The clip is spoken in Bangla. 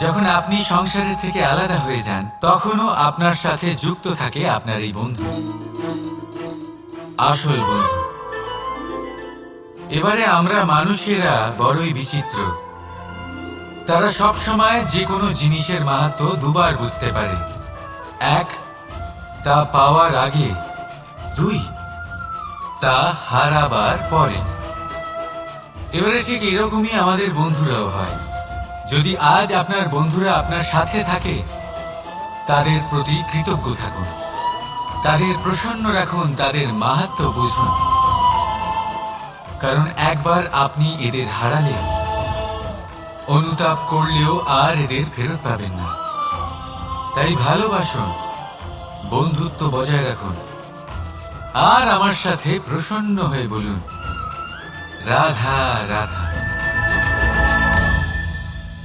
যখন আপনি সংসারের থেকে আলাদা হয়ে যান, তখনও আপনার সাথে যুক্ত থাকে আপনার এই বন্ধু। আসল বন্ধু। এবারে আমরা মানুষেরা বড়ই বিচিত্র। তারা সব সময় যে কোনো জিনিসের মাহাত্ম দুবার বুঝতে পারে। এক, তা পাওয়ার আগে। দুই, তা হারাবার পরে। এবারে ঠিক এরকমই আমাদের বন্ধুরাও হয়। যদি আজ আপনার বন্ধুরা আপনার সাথে থাকে, তাদের প্রতি কৃতজ্ঞ থাকুন। তাদের প্রসন্ন রাখুন, তাদের মাহাত্ম বুঝুন। কারণ একবার আপনি এদের হারালে অনুতাপ করলেও আর এদের ফেরত পাবেন না। তাই ভালোবাসুন, বন্ধুত্ব বজায় রাখুন। আর আমার সাথে প্রসন্ন হয়ে বলুন, রাধা রাধা।